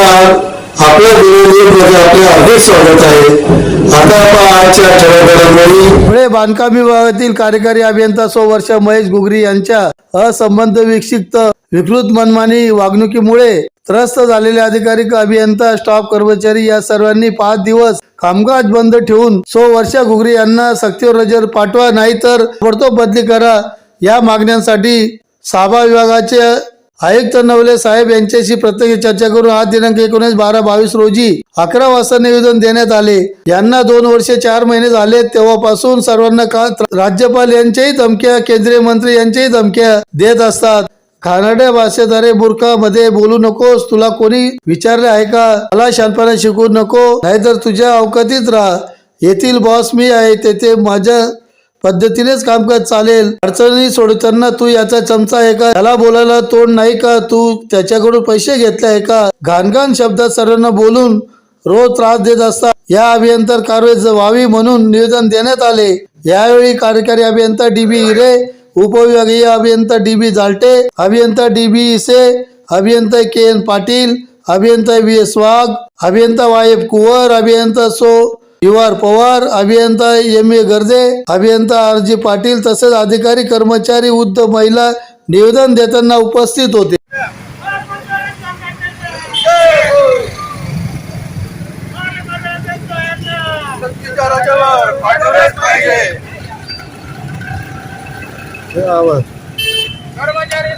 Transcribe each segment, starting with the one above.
नमस्कार आपल्या विरोधी म्हणजे आपले अधिक स्वागत आहे. पुढे बांधकाम विभागातील कार्यकारी अभियंता सो वर्ष महेश गुगरी यांच्या असंबंध विक्षिप्त विकृत मनमानी वागणुकीमुळे त्रस्त झालेले अधिकारी अभियंता स्टाफ कर्मचारी या सर्वांनी पाच दिवस कामकाज बंद ठेवून सो वर्ष गुगरी यांना सक्तीवर नजर पाठवा नाही तर बदली करा या मागण्यांसाठी साभा विभागाचे आयुक्त नवले साहेब यांच्याशी प्रत्येक चर्चा करून आज दिनांक एकोणीस बारा बावीस रोजी अकरा वाजता निवेदन देण्यात आले. यांना दोन वर्षे चार महिने झाले तेव्हापासून सर्वांना का राज्यपाल यांच्याही धमक्या केंद्रीय मंत्री यांच्याही धमक्या देत असतात. खानाड्या भाषेद्वारे बुरखा मध्ये बोलू नकोस तुला कोणी विचारले आहे का? मला शानपणा शिकू नको नाहीतर तुझ्या अवकातीत राहा. येथील बॉस मी आहे तेथे माझ्या पद्धतीनेच कामकाज चालेल. अडचणी सोडताना तू याचा चमचा आहे का? त्याला बोलायला तोंड नाही का? तू त्याच्याकडून पैसे घेतले आहे का? घाणघाण शब्दात सर्वांना बोलून रोज त्रास देत असतात या अभियंतर कारवाई व्हावी म्हणून निवेदन देण्यात आले. यावेळी कार्यकारी अभियंता डी बी हिरे उपविभागीय अभियंता डी बी जालटे अभियंता डी बी इसे अभियंता के एन पाटील अभियंता व्ही एस वाघ अभियंता वायब कुवर अभियंता सो युवार पवार अभियंता एम ए गर्दे अभियंता आर जी पाटील तसेच अधिकारी कर्मचारी उद्ध महिला निवेदन देताना उपस्थित होते. कर्मचारी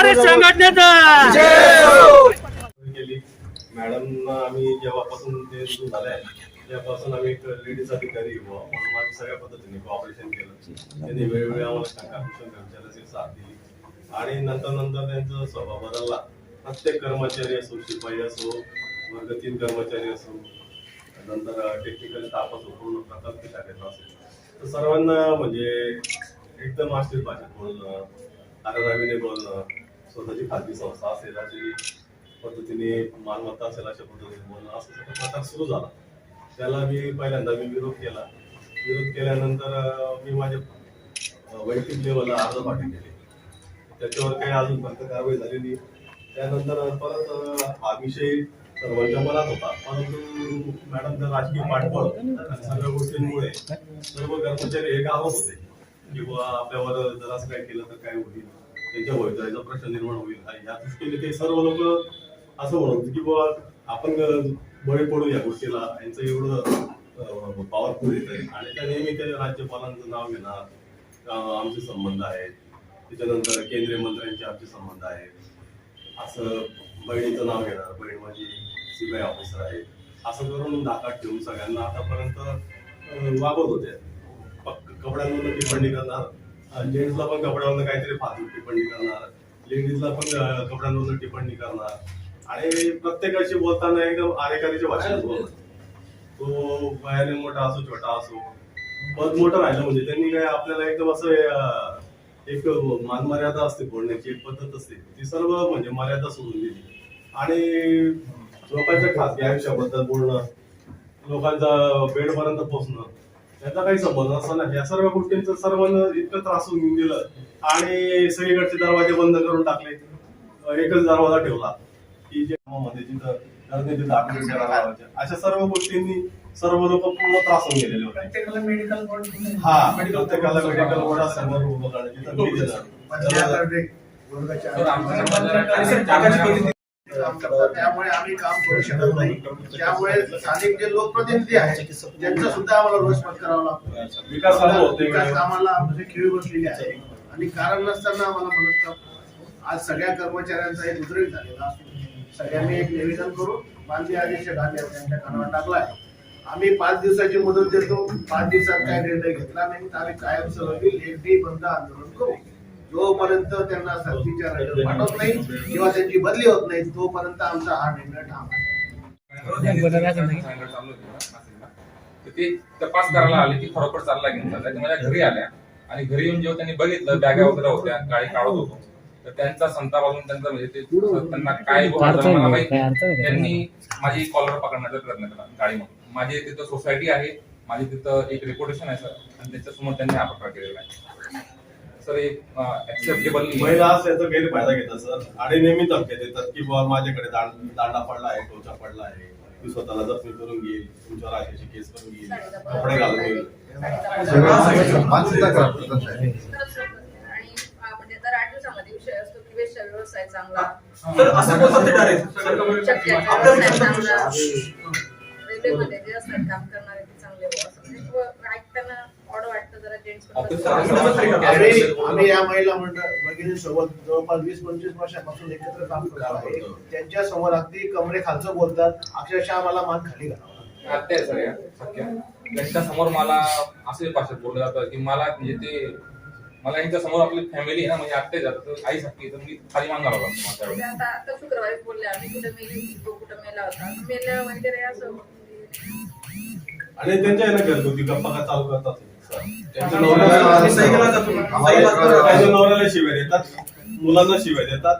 संघटना संघटनेचा. मॅडम आम्ही जेव्हापासून ते सुरू झालंय तेव्हापासून आम्ही एक लेडीज अधिकारी म्हणून आम्ही सगळ्या पद्धतीने कॉपरेशन केलं. त्यांनी वेळोवेळी आम्हाला शंका कर्मचाऱ्याची साथ दिली. आणि नंतर नंतर त्यांचा स्वभाव बदलला. प्रत्येक कर्मचारी असो शिपाई असो वर्ग तीन कर्मचारी असो नंतर टेक्निकल स्टाफ असो पूर्ण प्रकल्प शाखेचा असो तर सर्वांना म्हणजे एकदम आश्रित भाषेत बोलणं आररावीने बोलणं स्वतःची खाजगी संस्था असेल अशी पद्धतीने मालमत्ता असेल अशा पद्धतीने बोलणं असं त्याचा प्रकार सुरू झाला. त्याला मी पहिल्यांदा मी विरोध केला. विरोध केल्यानंतर मी माझ्या वैयक्तिक लेवलला अर्ज पाठवून केले त्याच्यावर काही अजूनपर्यंत कारवाई झालेली त्यानंतर परत हा विषय सर्वांच्या मनात होता. परंतु मॅडमचा राजकीय पाठबळ सगळ्या गोष्टींमुळे सर्व कर्मचारी हे गावात होते. किंवा आपल्यावर जर असं काय केलं तर काय होईल. त्यांच्या भवितव्याचा प्रश्न निर्माण होईल. आणि या दृष्टीने ते सर्व लोक असं म्हणत होते की बुवा आपण बळी पडू या गोष्टीला. यांचं एवढं पॉवरफुल येत आहे आणि त्या नेहमी ते राज्यपालांचं नाव घेणार आमचे संबंध आहेत. त्याच्यानंतर केंद्रीय मंत्र्यांचे आमचे संबंध आहेत. असं बहिणीचं नाव घेणार. बहीण माझी सीबीआय ऑफिसर आहे. असं करून धाकात ठेवून सगळ्यांना आतापर्यंत वागत होते पक- कपड्यांवरनं टिप्पणी करणार. जेंट्सला पण कपड्यावरनं काहीतरी फालतू टिप्पणी करणार लेडीजला पण कपड्यांवरनं टिप्पणी करणार. आणि प्रत्येकाशी बोलताना एकदम आरेकारीच्या भाषेत बोलणार तो वयाने मोठा असो छोटा असो. पद मोठं राहिलं म्हणजे त्यांनी काय आपल्याला एकदम असं एक मान मर्यादा असते बोलण्याची एक पद्धत असते. ती सर्व म्हणजे मर्यादा सोडून दिली. आणि लोकांच्या खासगी आयुष्याबद्दल बोलणं लोकांचा बेडपर्यंत पोहोचणं याचा काही संबंध नसताना या सर्व गोष्टींचं सर्वांना इतकं त्रासून दिलं आणि सगळीकडचे दरवाजे बंद करून टाकले. एकच दरवाजा ठेवला. की जे कामामध्ये जिथं लावायच्या. अशा सर्व गोष्टींनी सर्व लोक पूर्ण त्रासून गेलेले होते. प्रत्येकाला मेडिकल बोर्ड हा प्रत्येकाला मेडिकल बोर्ड समोर उभं त्यामुळे आम्ही काम करू शकत नाही. त्यामुळे स्थानिक जे लोकप्रतिनिधी आहेत त्यांचा सुद्धा आम्हाला रोष पत्करावा लागतो. विकास कामाला आमची खिळी बसलेली आहे. आणि कारण नसताना आम्हाला म्हणत का, आज सगळ्या कर्मचाऱ्यांचा एक उद्रेक झालेला असतो. सगळ्यांनी एक निवेदन करून बांधली आदेश घातले त्यांच्या कानावर टाकलाय आम्ही पाच दिवसाची मुदत देतो. पाच दिवसात काय निर्णय घेतला नाही तर आम्ही कायमस्वरूपी लेखी बंद आंदोलन करू. जोपर्यंत त्यांना सक्तीच्या रजेवर पाठवत नाही किंवा त्यांची बदली होत नाही तोपर्यंत आमचा हा निर्णय ठाम आहे. तर ते तपास करायला आले की खरोखर चालला. ते माझ्या घरी आल्या आणि घरी येऊन जेव्हा त्यांनी बघितलं बॅगा वगैरे होत्या गाडी काढत होतो तर त्यांचा संताप अजून त्यांचा म्हणजे ते त्यांना काय मला माहीत. त्यांनी माझी कॉलर पकडण्याचा प्रयत्न केला गाडीमध्ये. माझी तिथं सोसायटी आहे माझी तिथं एक रेप्युटेशन आहे सर आणि त्याच्यासमोर त्यांनी हा प्रकार केलेला आहे. सर एक ऍक्सेप्टेबल महिला असल्याचा गैरफायदा घेतात सर आणि नेहमी धमक्या देतात की बाबा माझ्याकडे दांड दांडा पडला आहे टोचा पडला आहे मी स्वतःला जखमी करून घेईल तुमच्यावर अशी केस करून घेईल कपडे घालून घेईल म्हणजे सर असं ते काम करणारे ते चांगले असं म्हणजे व- ऐकताना आम्ही आम्ही या महिला मंडळ सोबत जवळपास वीस पंचवीस वर्षापासून एकत्र काम करत आहे त्यांच्यासमोर अगदी कमरे खालचं बोलतात. अक्षरशः आम्हाला मान खाली घालावं त्यांच्यासमोर मला असे भाषेत बोललं जातं की मला म्हणजे ते मला यांच्या समोर आपली फॅमिली आहे ना म्हणजे आत्या जातात आई सख्खी तर मी खाली मान घालावं लागतो माझ्या म्हणजे आता शुक्रवारी बोलले आम्ही कुठं मेली होती, तो कुठं मेला होता. मेलं वगैरे असं. आणि त्यांच्या घरगुती गप्पा का चालू करतात. नवऱ्याला शिव्या देतात मुलांना शिव्या देतात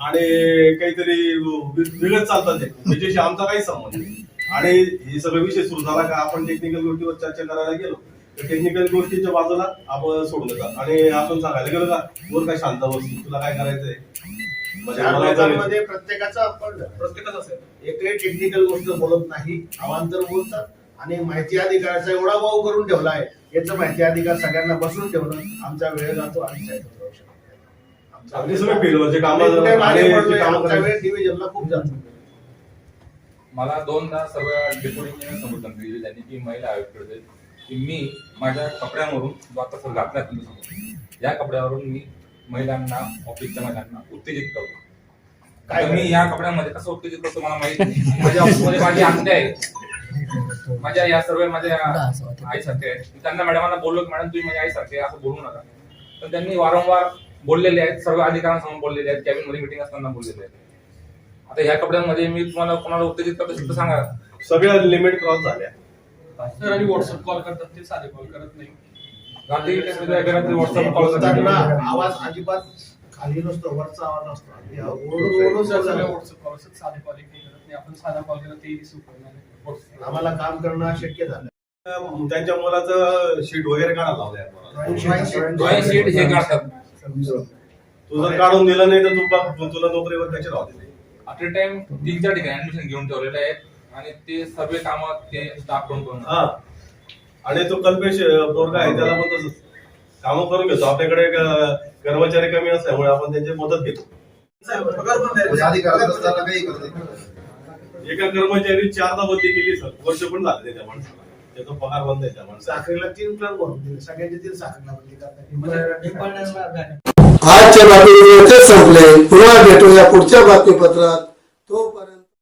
आणि काहीतरी वेगळं चालतात त्याच्याशी आमचा काही संबंध नाही. आणि हे सगळे विषय सुरू झाला का आपण टेक्निकल गोष्टीवर चर्चा करायला गेलो तर टेक्निकल गोष्टीच्या बाजूला आपण सोडून देतात. आणि आपण सांगायला गेलो का वर काय शांत बसू तुला काय करायचंय? म्हणजे प्रत्येकाचा आपण प्रत्येकाच असेल. एकही टेक्निकल गोष्ट बोलत नाही. अवांतर बोलतात. आणि माहिती अधिकाराचा एवढा वाव करून ठेवला आहे याचं माहिती अधिकार सगळ्यांना बसून ठेवणं आमचा वेळ जातो आणि डिव्हिजनला खूप जातो. मला दोनदा सर्व डेप्युटी इंजिनियर समजून दिली त्यांनी की महिला आयुक्त होते. की मी माझ्या कपड्यांवरून जो आता सर घातला तुमच्यासमोर या कपड्यावरून मी महिलांना ऑफिसच्या महिलांना उत्तेजित करतो. काय मी या कपड्यांमध्ये कसं उत्तेजित करतो मला माहीत माझ्या ऑफिसमध्ये माझी आहे माझ्या या सर्व माझ्या आईसारखे आहेत. मी त्यांना मॅडमांना बोललो की मॅडम तुम्ही माझ्या आईसारखे असं बोलू नका. तर त्यांनी वारंवार बोललेले आहेत सर्व अधिकाऱ्यांसमोर बोललेले आहेत कॅबिनमध्ये मिटिंग असताना बोललेले आहेत. आता ह्या कपड्यांमध्ये मी तुम्हाला कोणाला उत्तेजित करतो सांगा. सगळ्या लिमिट क्रॉस झाल्या. सर आणि व्हॉट्सअप कॉल करतात ते साधे कॉल करत नाही. रात्री व्हॉट्सअप कॉल आवाज अजिबात खाली नसतो वरचा आवाज असतो. व्हॉट्सअप कॉल साधे कॉल नाही आपण साधा कॉल केला ते रिसिव्ह करणार नाही आम्हाला काम करणं अशक्य झालं. त्यांच्या मुलाचं शीट वगैरे काढायला लावलंय आपण. ड्रॉइंग शीट हे काढतात तू जर काढून दिलं नाही तर तू बघ तुला नोकरीवर त्याचे राहते ए टाइम तीन चार ठिकाणी ऍडमिशन घेऊन ठेवलेले आहेत आणि ते सर्व काम ते स्टाफ करून करून हा. आणि तो कल्पेश पोरगा आहे त्याला पण तसंच. कामं करून घेतो. आपल्याकडे एक, अं, कर्मचारी कमी असल्यामुळे आपण त्यांची मदत घेतो. पगार पण द्यायला. एका कर्मचारी चारदा बदली केली सर. वर्ष पण झाले त्या माणसाला. त्याचा पगार बंद आहे त्या माणसाला साखरेला तीन प्लॅन भरून दिले. सगळ्यांचे तीन साखरेला बंदी करतात आजच्या बातमीपत्र संपले. पुन्हा भेटूया पुढच्या बातमीपत्रात. तोपर्यंत